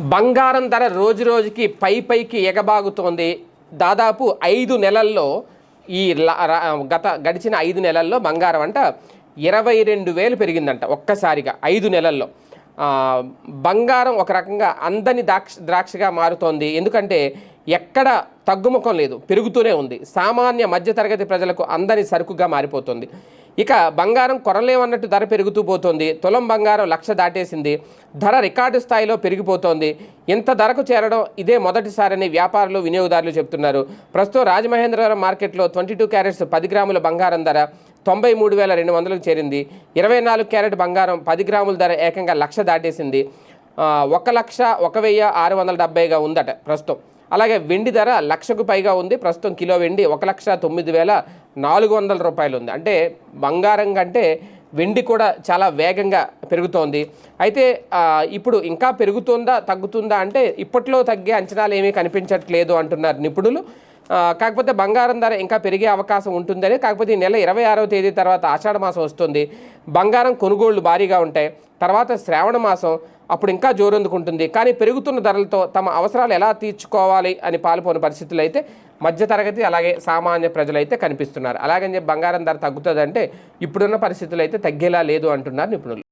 బంగారం ధర రోజు రోజుకి పై పైకి ఎగబాగుతోంది. దాదాపు ఐదు నెలల్లో ఈ ల- గత గడిచిన ఐదు నెలల్లో బంగారం అంట ఇరవై రెండు వేలు పెరిగిందంట ఒక్కసారిగా ఐదు నెలల్లో. బంగారం ఒక రకంగా అందని ద్రాక్ష ద్రాక్షగా మారుతోంది. ఎందుకంటే ఎక్కడ తగ్గుముఖం లేదు పెరుగుతూనే ఉంది. సామాన్య మధ్యతరగతి ప్రజలకు అందని సరుకుగా మారిపోతుంది. ఇక బంగారం కొరలేమన్నట్టు ధర పెరుగుతూ పోతోంది. తులం బంగారం లక్ష దాటేసింది. ధర రికార్డు స్థాయిలో పెరిగిపోతోంది. ఇంత ధరకు చేరడం ఇదే మొదటిసారని వ్యాపారులు వినియోగదారులు చెప్తున్నారు. ప్రస్తుతం రాజమహేంద్రవరం మార్కెట్లో ట్వంటీ టూ క్యారెట్స్ పది గ్రాముల బంగారం ధర తొంభై మూడు వేల రెండు వందలకు చేరింది. ఇరవై నాలుగు క్యారెట్ బంగారం పది గ్రాముల ధర ఏకంగా లక్ష దాటేసింది. ఒక లక్ష ఒక వెయ్యి ఆరు వందల డెబ్బైగా ఉందట ప్రస్తుతం. అలాగే వెండి ధర లక్షకు పైగా ఉంది. ప్రస్తుతం కిలో వెండి ఒక లక్ష తొమ్మిది వేల నాలుగు వందల రూపాయలు ఉంది. అంటే బంగారం కంటే వెండి కూడా చాలా వేగంగా పెరుగుతోంది. అయితే ఇప్పుడు ఇంకా పెరుగుతుందా తగ్గుతుందా అంటే ఇప్పట్లో తగ్గే అంచనాలు ఏమీ కనిపించట్లేదు అంటున్నారు నిపుణులు. కాకపోతే బంగారం ధర ఇంకా పెరిగే అవకాశం ఉంటుందని కాకపోతే ఈ నెల ఇరవై ఆరవ తేదీ తర్వాత ఆషాఢ మాసం వస్తుంది. బంగారం కొనుగోళ్ళు భారీగా ఉంటాయి. తర్వాత శ్రావణ మాసం అప్పుడు ఇంకా జోరందుకుంటుంది. కానీ పెరుగుతున్న ధరలతో తమ అవసరాలు ఎలా తీర్చుకోవాలి అని పాల్పోని పరిస్థితులు అయితే మధ్యతరగతి అలాగే సామాన్య ప్రజలు అయితే కనిపిస్తున్నారు. అలాగని చెప్పి బంగారం ధర తగ్గుతుందంటే ఇప్పుడున్న పరిస్థితులు అయితే తగ్గేలా లేదు అంటున్నారు నిపుణులు.